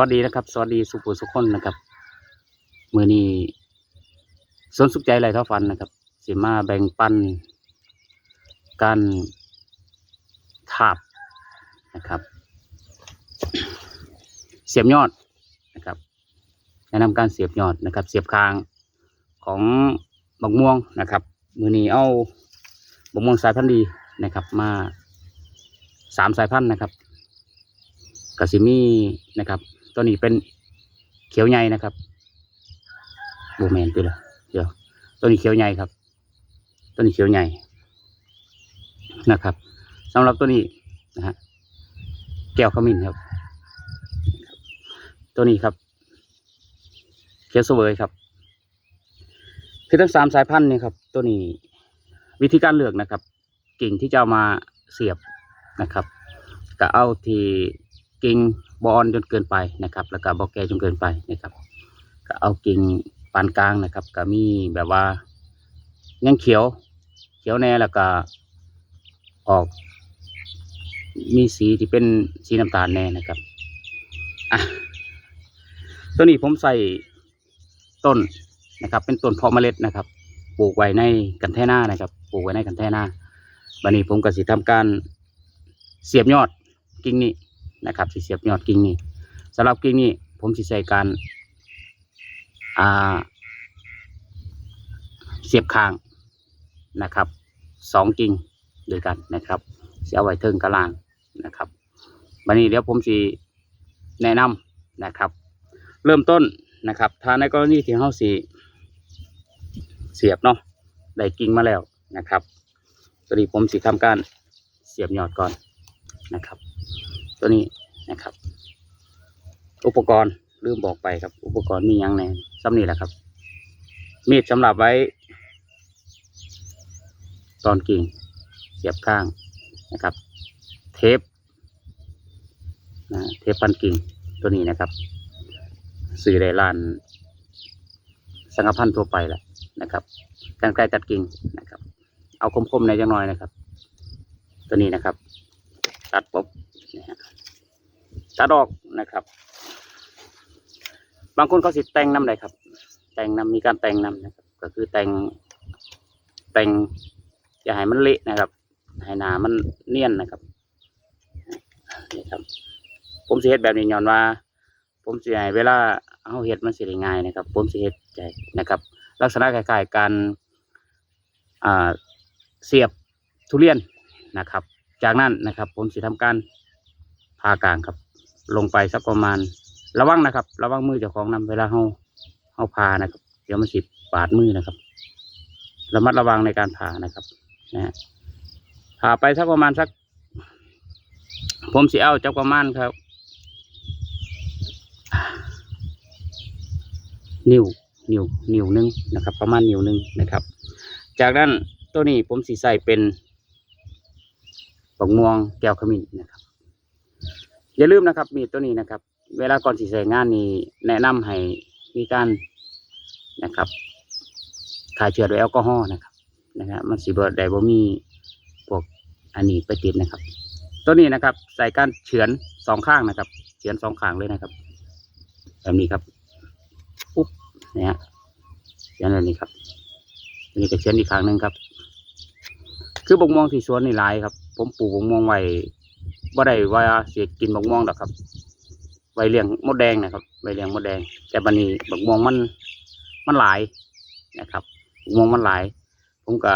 วัสดีนะครับ สวัสดีสุภูสุขคนนะครับ มือนี้สนสุขใจไรเท่าฟันนะครับสิมาแบ่งปันการทาบนะครับ เสียบยอดนะครับ แนะนำการเสียบยอดนะครับ เสียบคางของบักม่วงนะครับ มือนี้เอาบักม่วงสายพันธุ์ดีนะครับ มาสามสายพันธุ์นะครับกสิมีนะครับ ตัวนี้เป็นเขียวใหญ่นะครับบูแมนตัวละเดี๋ยวตัวนี้เขียวใหญ่ครับตัวนี้เขียวใหญ่นะครับสำหรับตัวนี้นะฮะแก้วขมิ้นครับ ตัวนี้ครับเขียวเสวยครับคือทั้งสามสายพันธุ์เนี่ยครับ ตัวนี้วิธีการเลือกนะครับ กิ่งที่จะามาเสียบนะครับก็เอาที่ กิ่งบออนจนเกินไปนะครับ แล้วก็บอแก่จนเกินไปนะครับ ก็เอากิ่งปานกลางนะครับ ก็มีแบบว่ายังเขียว เขียวแน่แล้วก็ออก มีสีที่เป็นสีน้ำตาลแน่นะครับอะตัวนี้ผมใส่ต้นนะครับ เป็นต้นเพาะเมล็ดนะครับ ปลูกไว้ในกันแท่หน้านะครับ ปลูกไว้ในกันแท่หน้าบันนี้ผมก็สิทำการเสียบยอดกิ่งนี้ นะครับสิเสียบยอดกิ่งนี้สำหรับกิ่งนี้ผมสิใส่การเสียบคางนะครับสองกิ่งด้วยกันนะครับเสิเอาไว้เทิงกระลางนะครับวันนี้เดี๋ยวผมสิแนะนำนะครับ เริ่มต้นนะครับถ้าในกรณีที่เฮาสิเสียบเนาะได้กิ่งมาแล้วนะครับตัวนี้ผมสิทำการเสียบยอดก่อนนะครับ ตัวนี้นะครับ อุปกรณ์ลืมบอกไปครับ อุปกรณ์มียังแน่ซ้ำนี่แหละครับ มีดสำหรับไว้ ตอนกิ่งเสียบข้างนะครับ เทปนะเทปพันกิ่งตัวนี้นะครับ สื่อได้ลาน สังฆพันธ์ทั่วไปแหละนะครับการไกลตัดกิ่งนะครับ เอาคมๆในอยจังน้อยนะครับ ตัวนี้นะครับ ตัดปุ๊บ ตัดออกนะครับ บางคนเขาสิแต่งน้ำใดครับ แต่งน้ำมีการแต่งน้ำนะครับ ก็คือแต่งแต่งอย่าให้มันเละนะครับให้หนามันเนียนนะครับนี่ครับ ผมสิเฮ็ดแบบนี้ย้อนว่า ผมสิให้เวลาเอาเฮ็ดมันสิได้ง่ายนะครับ ผมสิเฮ็ดใจนะครับ ลักษณะคล้ายๆการเสียบทุเรียนนะครับ จากนั้นนะครับ ผมสิทำการ พากลางครับ ลงไปสักประมาณ ระวังนะครับ ระวังมือเจ้าของนำเวลาเฮาเฮาพานะครับ เดี๋ยวมันสิบาดมือนะครับ ระมัดระวังในการผ่านะครับนะฮะผ่าไปสักประมาณสัก ผมสิเอาจักประมาณครับ นิ้วนิ้วนิ้วหนึ่งนะครับ ประมาณนิ้วหนึ่งนะครับ จากนั้นตัวนี้ผมสีใส่เป็นบักม่วงแก้วขมิ้นนะครับ อย่าลืมนะครับ มีดตัวนี้นะครับ เวลาก่อนสีใส่งานนี้แนะนำให้มีการนะครับฆ่าเชื้อด้วยแอลกอฮอล์นะครับนะฮะมันสีบดได้บ่มีพวกอันนี้ไปติดนะครับ ตัวนี้นะครับ ใส่การเฉือนสองข้างนะครับ เฉือนสองข้างเลยนะครับ แบบนี้ครับปุ๊บเนี่ยฮะเฉือนแบบนี้ครับอันนี้ก็เฉือนอีกครั้งหนึ่งครับ คือบกม่วงที่สวนนี่ลายครับ ผมปลูกบกม่วงไว้ บ่ได้ว่าเสียกินบกม่วงดอกครับไว้เลี้ยงมดแดงนะครับไว้เลี้ยงมดแดง แต่บันนี้บกม่วงมันมันหลายนะครับบกม่วงมันหลาย ผมก็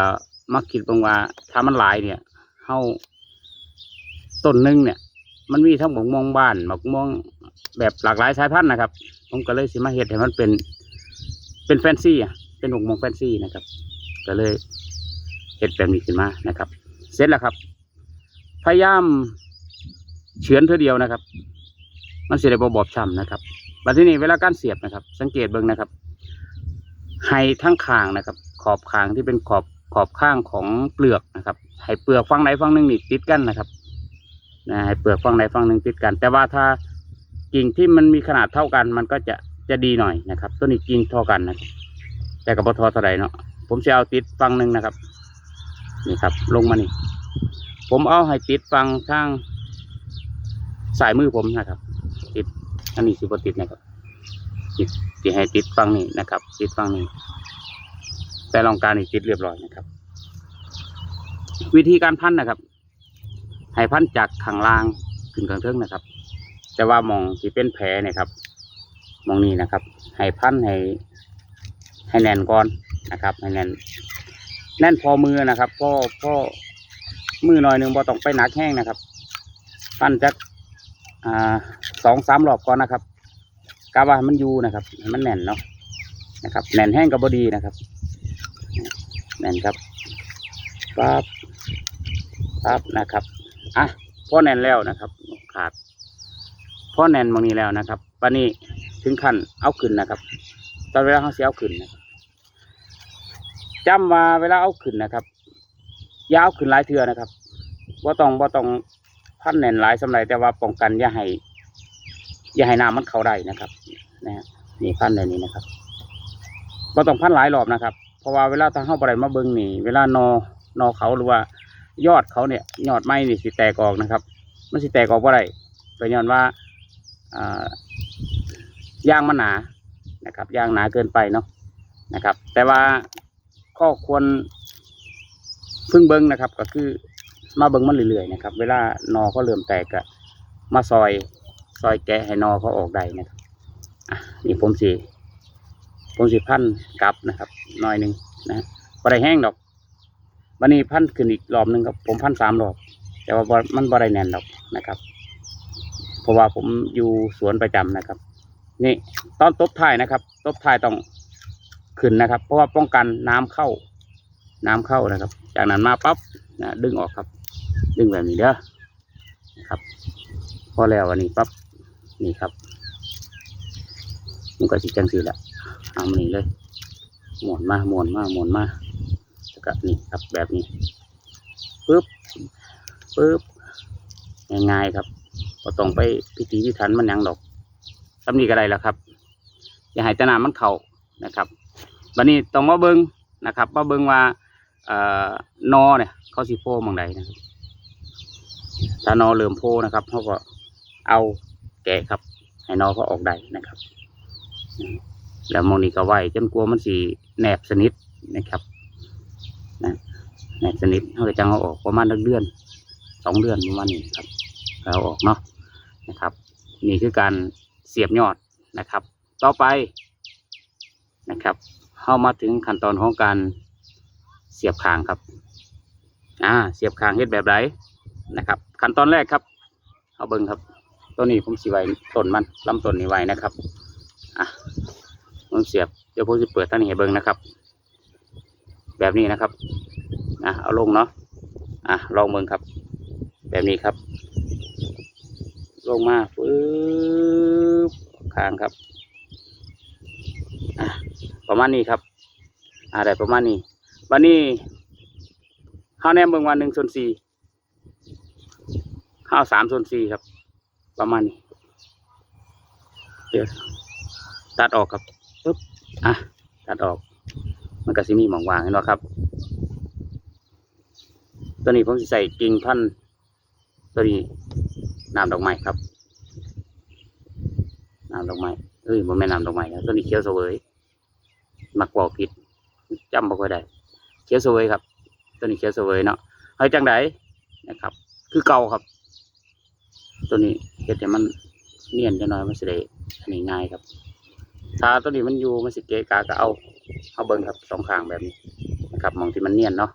มักคิดบางว่าถ้ามันหลายเนี่ยเฮาต้นหนึ่งเนี่ย มันมีทั้งบกม่วงบ้านบกม่วงแบบหลากหลายสายพันธุ์นะครับ ผมก็เลยสิมาเฮ็ดให้มันเป็น เป็นแฟนซีอะเป็นบกม่วงแฟนซีนะครับ ก็เลยเฮ็ดแบบนี้ขึ้นมานะครับ เสร็จแล้วครับ พยายามเฉือนเท่าเดียวนะครับ มันเสิได้บอบช้ำนะครับบัดทีนี้เวลาการเสียบนะครับ สังเกตเบิ่งนะครับให้ทั้งข้างนะครับ ขอบข้างที่เป็นขอบขอบข้างของเปลือกนะครับให้เปลือกฝั่งไหนฝั่งหนึ่งนี่ติดกันนะครับนะให้เปลือกฝั่งไหนฝั่งหนึ่งติดกัน แต่ว่าถ้ากิ่งที่มันมีขนาดเท่ากัน มันก็จะจะดีหน่อยนะครับตัวนี้กิ่งเท่ากันนะครับ แต่กับพอทอเท่าไหร่เนาะผมจะเอาติดฝั่งหนึ่งนะครับ นี่ครับ ลงมานี่ ผมเอาให้ติดฝั่งทางสายมือผมนะครับ ติดอันนี้สิบติดนะครับติดติดให้ติดฟังนี้นะครับ ติดฟังนี้แต่ลองการนี่ติดเรียบร้อยนะครับ วิธีการพันนะครับ ให้พันจากข้างล่างขึ้นข้างเทิงนะครับ แต่ว่ามองที่เป็นแผลเนี่ยครับ มองนี้นะครับ ให้พันให้ให้แน่นก่อนนะครับ ให้แน่นแน่นพอมือนะครับพอพอ มือหน่อยหนึ่งพอต้องไปหนักแห้งนะครับพันจักอ่าสองสามรอบก่อนนะครับกาว่ามันอยู่นะครับมันแน่นเนาะนะครับแน่นแห้งกับบดีนะครับแน่นครับปั๊บปั๊บนะครับอะพอแน่นแล้วนะครับ ขาดพอแน่นบางนี้แล้วนะครับปานนี้ถึงขั้นเอาขึ้นนะครับ ตอนเวลาเขาเสียเอาขึ้นนะครับจำว่าเวลาเอาขึ้นนะครับ ยาเอาขึ้นหลายเทือนะครับว่าต้องว่าต้องพันแน่นหลายสำหรับแต่ว่าป้องกันอย่าให้อย่าให้น้ำมันเข้าได้นะครับนะฮะนี่พันแบบนี้นะครับว่าต้องพันหลายรอบนะครับ เพราะว่าเวลาทางเข้าไปมาเบิ้งนี่ เวลานอนอเขาหรือว่ายอดเขาเนี่ย ยอดไม้นี่สิแตกออกนะครับ มันสิแตกออกว่าไรเป็นย้อนว่าอ่ายางมันหนานะครับยางหนาเกินไปเนาะนะครับ แต่ว่าข้อควร พึ่งเบิ้งนะครับ ก็คือมาเบิ้งมันเรื่อยๆนะครับ เวลานอเขาเริ่มแตกก็มาซอยซอยแกะให้นอเขาออกได้นะครับอะนี่ผมสีผมสิพันกลับนะครับหน่อยหนึ่งนะบ่ได้แห้งดอกวันนี้พันขึ้นอีกรอบหนึ่งครับผมพันสามรอบแต่ว่ามันบ่ได้แน่นดอกนะครับ เพราะว่าผมอยู่สวนประจำนะครับ นี่ตอนตบท้ายนะครับ ตบท้ายต้องขึ้นนะครับ เพราะว่าป้องกันน้ำเข้า น้ำเข้านะครับ จากนั้นมาปั๊บนะดึงออกครับ ดึงแบบนี้เด้อนะครับ พอแล้ววันนี้ปั๊บนี่ครับมันก็สิจังสีแหละเอามานี่เลยหมุนมาหมุนมาหมุนมาแล้วก็นี่ครับแบบนี้ปึ๊บปึ๊บง่ายๆครับก็ต้องไปพิธีพิถันมันยังดอกทำนี่ก็ได้แล้วครับ อย่าให้ตะนามันเข่านะครับบันนี้ต้องมาเบิงนะครับมาเบิงว่า นอเนี่ยเขาสิโพมองใดนะครับถ้านอเริ่มโพนะครับเขาก็เอาแกะครับ ให้นอเขาออกได้นะครับ แล้วมองนี้ก็ไหวจนกลัวมันสีแหนบสนิทนะครับนะแหนบสนิทเขาจะจังเอาออกประมาณเดือนสองเดือนประมาณนี้ครับเราออกเนาะนะครับ นี่คือการเสียบยอดนะครับ ต่อไปนะครับเข้ามาถึงขั้นตอนของการ สียบคางครับ อ่า เสียบคางเฮ็ดแบบไรนะครับ ขั้นตอนแรกครับ เอาเบิ้งครับ ตัวนี้ผมสีไว้ต้นมันลำต้นนี้ไว้นะครับ อะผมเสียบ เดี๋ยวผมจะเปิดท่านนี้ให้เบิ่งนะครับ แบบนี้นะครับ อะ เอาลงเนาะ อะ ลองเบิ่งครับ แบบนี้ครับ ลงมาปึ๊บข้างครับ อะ ประมาณนี้ครับ อ่าได้ประมาณนี้ วันนี้ข้าวแนมเบิ่งวันหนึ่งส่วนสี่ข้าวสามส่วนสี่ครับ ประมาณนี้เดี๋ยวตัดออกครับปุ๊บอะตัดออก มันก็สิมีหมองวางเห็นไหมครับ ตัวนี้ผมสิใส่กิ่งพันตัวนี้น้ำดอกไม้ครับน้ำดอกไม้เอ้ยผมไม่นน้ำดอกไม้นะตัวนี้เขียวเสวยมักบอกผิดจำบ่ค่อยได้ เขียวสวยครับ ตัวนี้เขียวสวยเนาะเฮ้ยจังไดนะครับ คือเก่าครับ ตัวนี้เห็ดให้มันเนียนจะน้อยมันสิได้อันนี้ง่ายครับ ถ้าตัวนี้มันอยู่มันสิเกะกาก็เอาเอาเบิ้งครับสองข้างแบบนี้นะครับมองที่มันเนียนเนาะ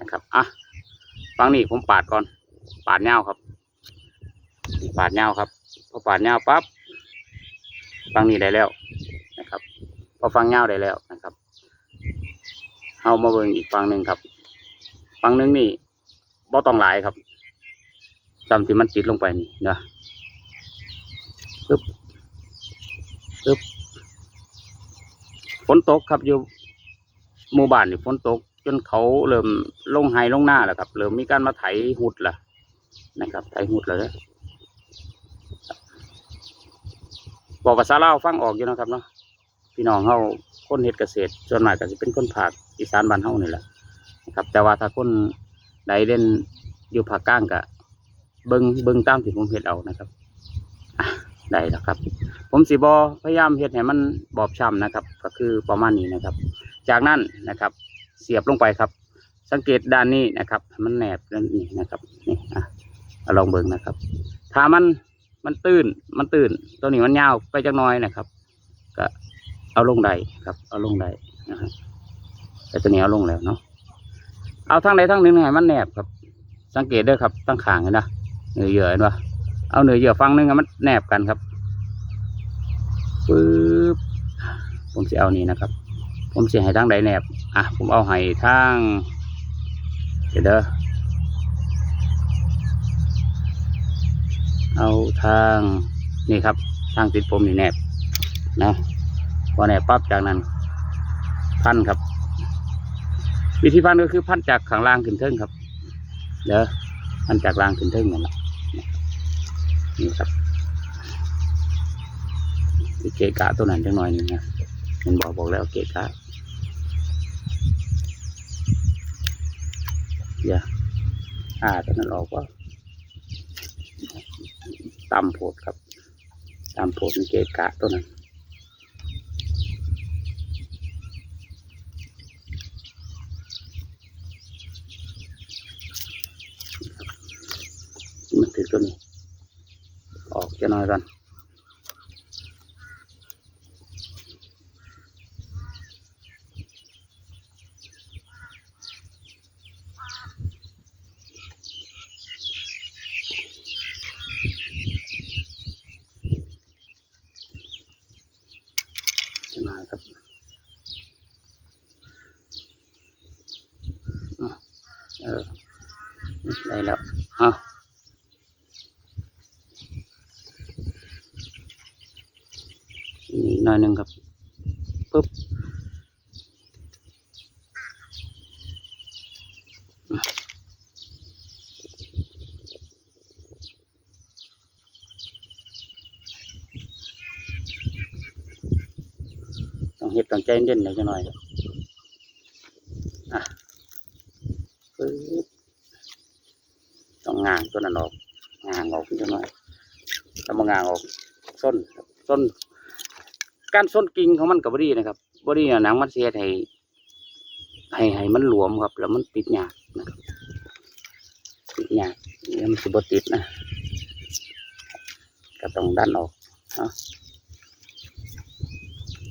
นะครับอะฟังนี่ผมปาดก่อน ปาดเงาครับ ปาดเงาครับพอปาดเงาปั๊บฟังนี่ได้แล้วนะครับ พอฟังเงาได้แล้วนะครับ เอามาเบิ้งอีกฟังหนึ่งครับฟังหนึ่งนี่บ่ต้องหลายครับจำที่มันติดลงไปนี่นะปึ๊บปึ๊บฝนตกครับอยู่หมู่บ้านนี่ฝนตก จนเขาเริ่มลงไฮลงหน้าแล้วครับ เริ่มมีการมาไถหุดละนะครับ ไถหุดแล้วเด้อบอกภาษาลาฟังออกอยู่นะครับเนาะพี่น้องเขาคนเฮ็ดเกษตรส่วนมากก็จะเป็นคนภาค อีสานบ้านเฮานี่แหละนะครับ แต่ว่าถ้าคนใดเล่นอยู่ภาคกลางก็เบิงเบิงตามที่ผมเฮ็ดเอานะครับได้แล้วครับ ผมสิบอพยายามเฮ็ดให้มันบอบช้ำนะครับ ก็คือประมาณนี้นะครับ จากนั้นนะครับ เสียบลงไปครับ สังเกตด้านนี้นะครับ มันแนบด้านนี้นะครับนี่อะเอาลองเบิ่งนะครับ ถ้ามันมันตื้นมันตื้นตัวนี้มันยาวไปจักน้อยนะครับ ก็เอาลงได้ครับ เอาลงได้นะครับ แต่ตัวนี้เอาลงแล้วเนาะเอาทั้งใดทั้งหนึ่งให้มันแนบครับ สังเกตด้วยครับตั้งขางเห็นปะเนื้อเยื่อเห็นปะเอาเนื้อเยื่อฟังหนึงมันแนบกันครับปึ๊บผมจะเอานี่นะครับ ผมจะให้ทั้งใดแนบอะผมเอาให้ทางเดี๋ยวเด้อเอาทางนี่ครับทางติดผมนี่แนบนะพอแนบปั๊บจากนั้นพันครับ วิธีพันก็คือพันจากข้างล่างขึ้นเทิงครับเด้อพันจากล่างขึ้นเทิงนั่นแหละนี่ครับเกะกะตัวนั้นจังหน่อยนึงนะมันบอกบอกแล้วเกะกะอย่าอ่าตอนนั้นออกว่าตำโพดครับตำโพดมันเกะกะตัวนั้น มันถือตัวนี้ ออกจะน้อยกันจะน้อยครับอะเออได้แล้วอะอีกห น่อยหนึ่งครับปุ๊บต้องเห็ดต้องใจเย็นหน่อยจะหน่อยครับอะปึ๊บต้องงางตัวนั้นออกงางออกจะหน่อยถ้ามางางออกส้นส้น การส้นกิ่งของมันกับบดีนะครับบดีหนังมันเสียให้ให้ให้มันหลวมครับ แล้วมันติดยากนะครับติดยากเนี่ยมันสิบติดนะก็ต้องดันออกนะ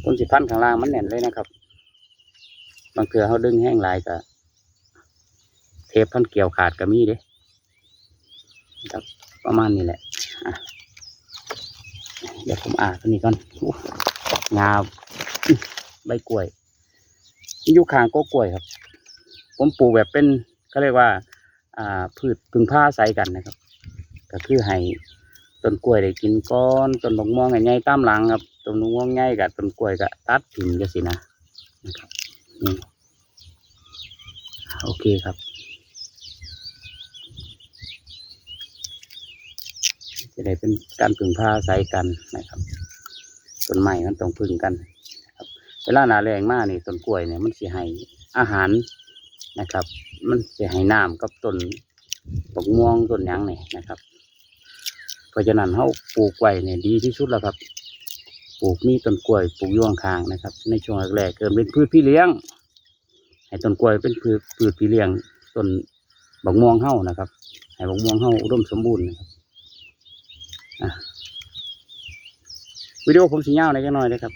ต้นสิพันข้างล่างมันแน่นเลยนะครับบางเทือเขาดึงแห้งลายก็เทปพันเกี่ยวขาดก็มีเด้ครับประมาณนี้แหละอะเดี๋ยวผมอ่านตัวนี้ก่อนอ งาอื้อใบกล้วยอยู่ข้างก็กล้วยครับ ผมปลูกแบบเป็นเขาเรียกว่า อ่าพืชพึ่งผ้าใส่กันนะครับ ก็คือให้ต้นกล้วยได้กินก้อนต้นมะม่วงใหญ่ๆตามหลังครับต้นมะม่วงใหญ่กับต้นกล้วยก็ตัดถิ่นจะสินะนะครับนี่โอเคครับจะได้เป็นการพึ่งผ้าใส่กันนะครับ ต้นไม้มันต้องพึ่งกันครับเวลาหนาแรงมากนี่ต้นกล้วยเนี่ยมันเสียให้อาหารนะครับ มันเสียให้น้ำกับต้นบกม่วงต้นยังเนี่ยนะครับ เพราะฉะนั้นเขาปลูกไว้เนี่ยดีที่สุดแล้วครับ ปลูกมีต้นกล้วยปลูกอยวงคางนะครับ ในช่วงแรกเกิดเป็นพืชพี่เลี้ยง ให้ต้นกล้วยเป็นพืชพืชพี่เลี้ยงต้นบกม่วงเฮ้านะครับ ให้บกม่วงเฮ้าอุดมสมบูรณ์นะครับอะ วิดีโอผมสีเงาวในอยจังหน่อยนะครับ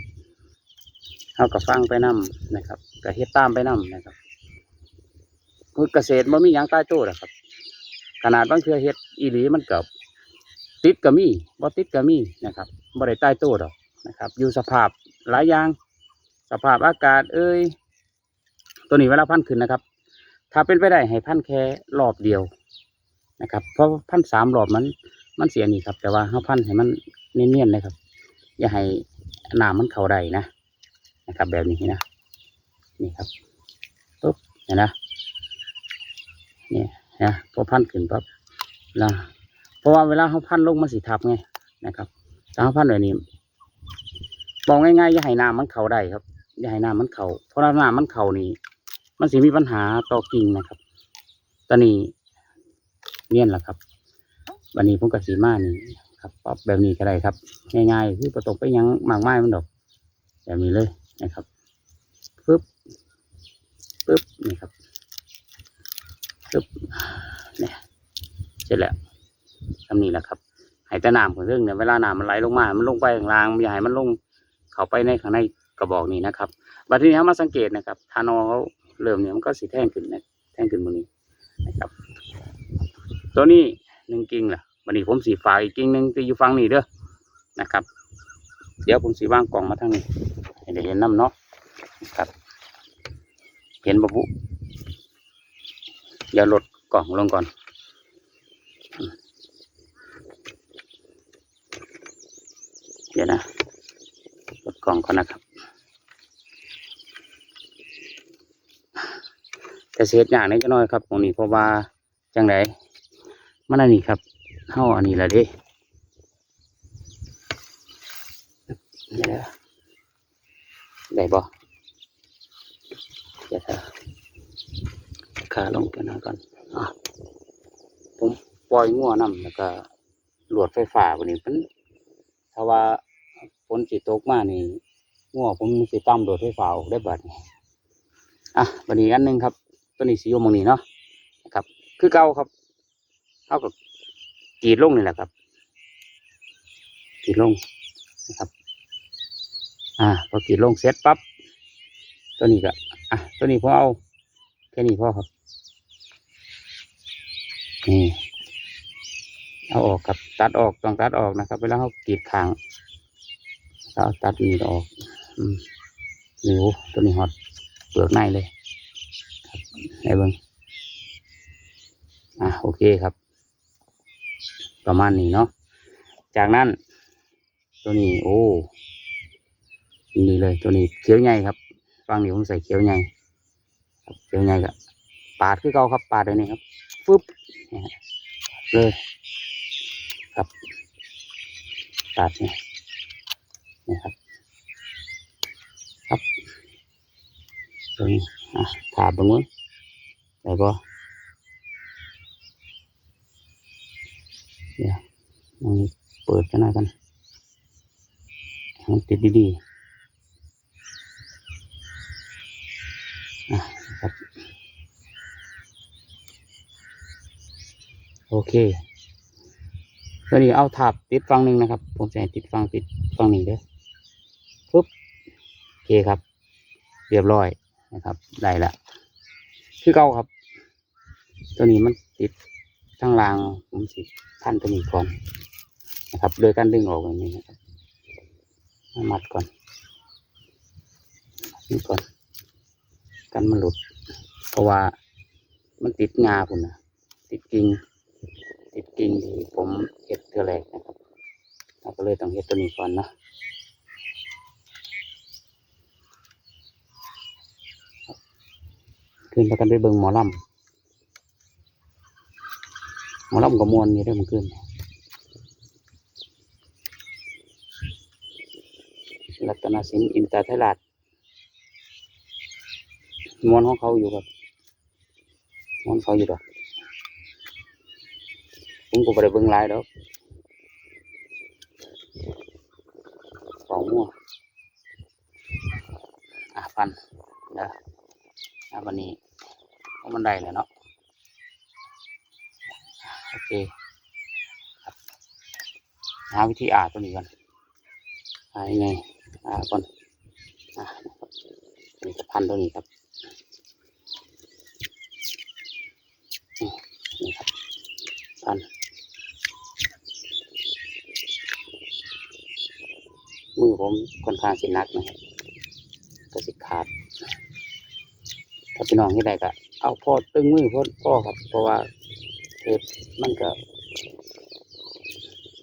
เฮากับฟังไปนํนะครับกับเฮ็ดตามไปนํนะครับพืชเกษตรมันมีหยังใต้โต้หรอกครับ ขนาดบางเทือเฮ็ดอีหลีมันกับติดก็มีบ่ติดก็มีนะครับบ่ได้ใต้โต้ดอกนะครับ อยู่สภาพหลายอย่าง สภาพอากาศ เอ้ยตัวนี้เวลาพันธุ์ขึ้นนะครับ ถ้าเป็นไปได้ให้พันธุ์แค่รอบเดียวนะครับ เพราะพันธุ์สามรอบมันมันเสียนี่ครับ แต่ว่าห้าพันธุ์ให้มันเนียนๆเลยครับ อย่าให้น้ำมันเข้าได้นะนะครับ แบบนี้นะนี่ครับปุ๊บเห็นนะนี่นะพอพันขึ้นปั๊บนะเพราะว่าเวลาเขาพันลงมันสีทับไงนะครับถ้าเขาพันแบบนี้บอกง่ายๆอย่าให้น้ำมันเข้าได้ครับอย่าให้น้ำมันเข้าเพราะถ้าน้ำมันเข้านี่มันสิมีปัญหาต่อกิ่งนะครับ ตอนนี้เนียแหละครับ วันนี้ผมกับสีมานี่ ครับปรับแบบนี้ก็ได้ครับ ง่ายๆคือประตกไปยังมากไม้มันดอกแบบนี้เลยนะครับปึ๊บปึ๊บนี่ครับปึ๊บเนี่ยเสร็จแล้วทำนี้แหละครับให้แต่น้ำของเรื่องเนี่ยเวลาน้ำมันไหลลงมา มันลงไปข้างล่างอย่าให้มันลงเข้าไปในข้างในกระบอกนี้นะครับบัดทีนี้เรามาสังเกตนะครับทานอเขาเริ่มเนี่ยมันก็สีแท่งขึ้นนะแท่งขึ้นบนนี้นะครับ ตัวนี้หนึ่งกิ่งล่ะ วันนี้ผมสีฝากอีกกิ่งหนึ่งที่อยู่ฝั่งนี้เด้อนะครับ เดี๋ยวผมสีวางกล่องมาทางนี้ให้ได้เห็นน้ำเนาะครับ เห็นบะบุเดี๋ยวลดกล่องลงก่อนเดี๋ยวนะลดกล่องก่อนนะครับแต่เสียอย่างนี้ก็น้อยครับตรงนี้เพราะว่าจังไรมันอันนี้ครับ เท่าอันนี้ละเดิเดี๋ยวนะได้บ่เดี๋ยวนะขาลงไปหน่อยก่อนอะผมปล่อยงัวนำแล้วก็หลวดไฟฟ้าวันนี้มันถ้าว่าฝนสิตกมานี่งัวผมสิตั้มโดดไฟฟ้าออกได้บัดนี้อะบัดนี้อันหนึงครับ ตัวนี้สีอยมองนี้เนาะนะครับ คือเก่าครับเท่ากับ กีดลงนี่แหละครับกีดลงนะครับ อ่า พอกีดลงเสร็จปั๊บตัวนี้ก็อะตัวนี้ผมเอาแค่นี้พอครับนี่เอาออกครับตัดออกต้องตัดออกนะครับเวลาเขากรีดขางเราตัดนี่ออกอืมนิ้วตัวนี้หอดเปลือกในเลยในเบิ้งอะโอเคครับ ประมาณนี้เนาะ จากนั้น ตัวนี้โอ้นี่เลยตัวนี้เขียวใหญ่ครับฟังนี่ผมใส่เขียวใหญ่เขียวใหญ่ก็ปาดคือเก่าครับปาดเลยนี่ครับฟึบเลยครับปาดนี่นี่ครับ ครับตัวนี้อะถาดตรงนู้นได้ปะ เดี๋ยวมองนี้เปิดกันหน่อยกันมันติดดีๆอะครับ โอเคตัวนี้เอาถับติดฟังหนึ่งนะครับ ผมจะให้ติดฟังติดฟังหนี้เด้อปุ๊บโอเคครับ เรียบร้อยนะครับ ได้ละ คือเก่าครับ ตัวนี้มันติด ทั้งรางผมสิพันตัวนี้ก่อนนะครับ โดยการดึงออกแบบนี้นะครับมามัดก่อนนี่ก่อน กันมันหลุด เพราะว่ามันติดงาผมนะติดกิ่งติดกิ่งที่ผมเห็ดเทือแรกนะครับเราก็เลยต้องเห็ดตัวนี้ก่อนนะขึ้นพากันไปเบิงหมอลำ มอลำกับมวนอยู่ได้อมันขึ้นรัตนสินอินตาไทยราชมวนของเขาอยู่ครับมวนเขาอยู่ดอกผมก็ไปเบิ่งลายดอกสองมั่วอะพันเด้อะวันนี้เพราะมันได้แล้วเนาะ โอเคครับหาวิธีอาตัวนี้ก่อนหายังไงอาก่อนอะนะครับนี่จะพันตัวนี้ครับอืมนี่ครับพันมือผมค่อนข้างสินักนะครับก็สิขาดถ้าพี่น้องที่ใดก็เอาพ่อตึงมือพ่อพ่อครับ เพราะว่าเห็ด มันก็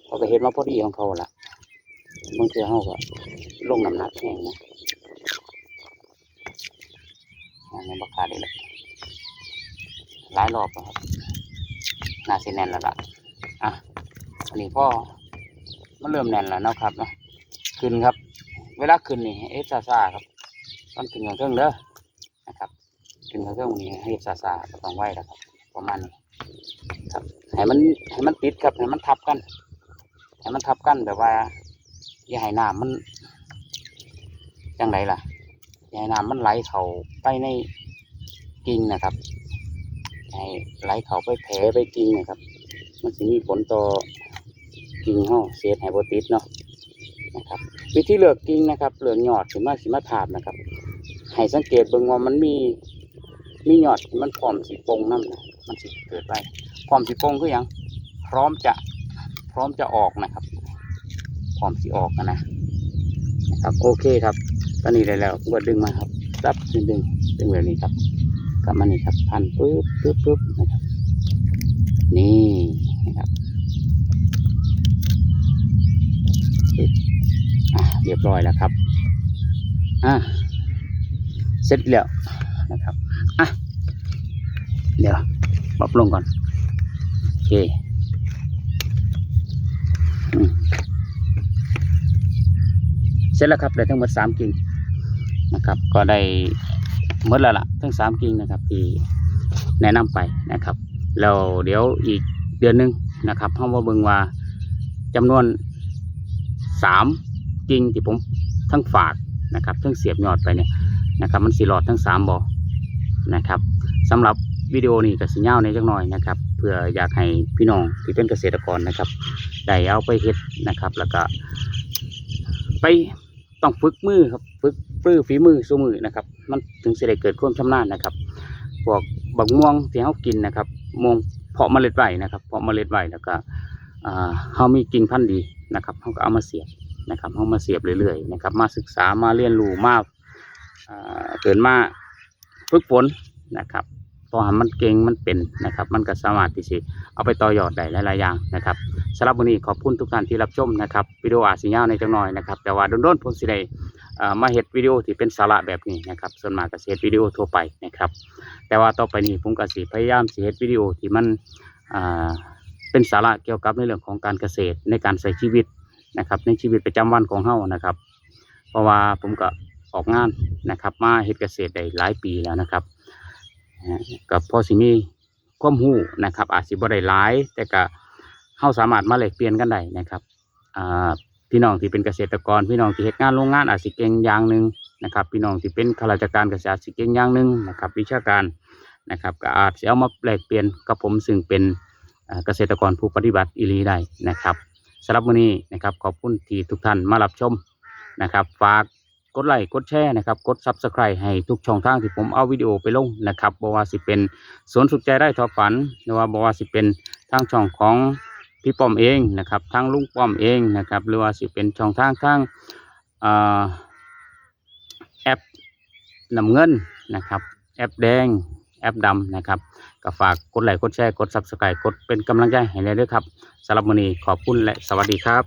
เขาก็เห็ดมาพอดีของเขาละบางทีเขาก็ลงน้ำหนักแห้งนะอันบักขาดเลยหละหลายรอบครับน่าสิแน่นแล้วล่ะอะอันนี้พ่อมันเริ่มแน่นแล้วนะครับเนาะขึ้นครับ เวลาขึ้นนี่เอฟซาซาครับต้องขึ้นอย่างเครื่องเด้อนะครับกินเครื่องนี้ให้ซาซาต้องไหวแล้วครับประมาณนี้ ให้มันให้มันติดครับให้มันทับกันให้มันทับกันแบบว่าอย่าให้น้ำมันจังไรล่ะอย่าให้น้ำมันไหลเข้าไปในกิ่งนะครับให้ไหลเข้าไปแผลไปกิ่งนะครับ มันสิมีผลต่อกิ่งเฮาเสียให้บ่ติดเนาะนะครับ วิธีเลือกกิ่งนะครับเลือกยอดสิมาสิมาถาบนะครับให้สังเกตเบิ่งว่ามันมีมีหยอดมันพร้อมสิปงนั่นนะมันสิเกิดไป พร้อมสิปงคือยังพร้อมจะพร้อมจะออกนะครับ พร้อมสิออกนะนะครับโอเคครับ ตอนนี้ได้แล้วก็ดึงมาครับรับดึงดึงดึงแบบนี้ครับกลับมานี่ครับพันปึ๊บปึ๊บปึ๊บนะครับ นี่นะครับเรียบร้อยแล้วครับอะเสร็จแล้วนะครับอะเดี๋ยวปรับลงก่อน เคเสร็จแล้วครับได้ทั้งหมดสามกิ่งนะครับ ก็ได้หมดแล้วล่ะทั้งสามกิ่งนะครับ ที่แนะนำไปนะครับแล้วเดี๋ยวอีกเดือนหนึงนะครับห้องว่าเบิงว่าจำนวนสามกิ่งที่ผมทั้งฝากนะครับทั้งเสียบยอดไปเนี่ยนะครับ มันสีหลอดทั้งสามบอนะครับสำหรับวิดีโอนี้กับสัญญาณในจักหน่อยนะครับ พื่ออยากให้พี่น้องที่เป็นเกษตรกรนะครับได้เอาไปเฮ็ดนะครับ แล้วก็ ไปต้องฝึกมือครับฝึกปื้อฝีมือสู้มือนะครับ มันถึงจะได้เกิดความชำนาญนะครับพวกบักม่วงที่เขากินนะครับม่วงเพาะเมล็ดไว้นะครับเพาะเมล็ดไว้แล้วก็อ่าเขามีกิ่งพันธุ์ดีนะครับเขาก็เอามาเสียบนะครับเขามาเสียบเรื่อยๆนะครับ มาศึกษามาเรียนรู้มาอ่าเกิดมาฝึกฝนนะครับ พอหามันเก่งมันเป็นนะครับ มันก็สามารถที่จะเอาไปต่อยอดได้หลายๆอย่างนะครับสำหรับวันนี้ขอบคุณทุกท่านที่รับชมนะครับวิดีโออาจสิยาวในจังหน่อยนะครับแต่ว่าโดนๆผมสิได้มาเฮ็ดวิดีโอที่เป็นสาระแบบนี้นะครับส่วนมากก็เฮ็ดวิดีโอทั่วไปนะครับ แต่ว่าต่อไปนี้ผมก็สิพยายามสิเฮ็ดวิดีโอที่มันเป็นสาระเกี่ยวกับในเรื่องของการเกษตรในการใช้ชีวิตนะครับ ในชีวิตประจำวันของเฮานะครับ เพราะว่าผมก็ออกงานนะครับ มาเฮ็ดเกษตรได้หลายปีแล้วนะครับ อ่าก็พอสิมีความรู้นะครับ อาจสิบ่ได้หลาย แต่ก็เฮาสามารถมาแลกเปลี่ยนกันได้นะครับพี่น้องที่เป็นเกษตรกร พี่น้องที่เฮ็ดงานโรงงานอาจสิเก่งอย่างหนึ่งนะครับ พี่น้องที่เป็นข้าราชการเกษตรสิเก่งอย่างหนึ่งนะครับ วิชาการนะครับก็อาจจะเอามาแลกเปลี่ยนกับผมซึ่งเป็นเกษตรกรผู้ปฏิบัติอีหลีได้นะครับสำหรับวันนี้นะครับขอบคุณที่ทุกท่านมารับชมนะครับฝาก กดไลค์กดแชร์นะครับกด subscribe ให้ทุกช่องทางที่ผมเอาวิดีโอไปลงนะครับบ่ว่าสิเป็นสวนสุขใจได้ทอฝันหรือว่าบ่ว่าสิเป็นทางช่องของพี่ป้อมเองนะครับทางลุงป้อมเองนะครับหรือว่าสิเป็นช่องทางทางอแอปน้ำเงินนะครับแอปแดงแอปดำนะครับก็ฝากกดไลค์กดแชร์กด subscribe กดเป็นกำลังใจให้เลยด้วยครับสำหรับวันนี้ขอบคุณและสวัสดีครับ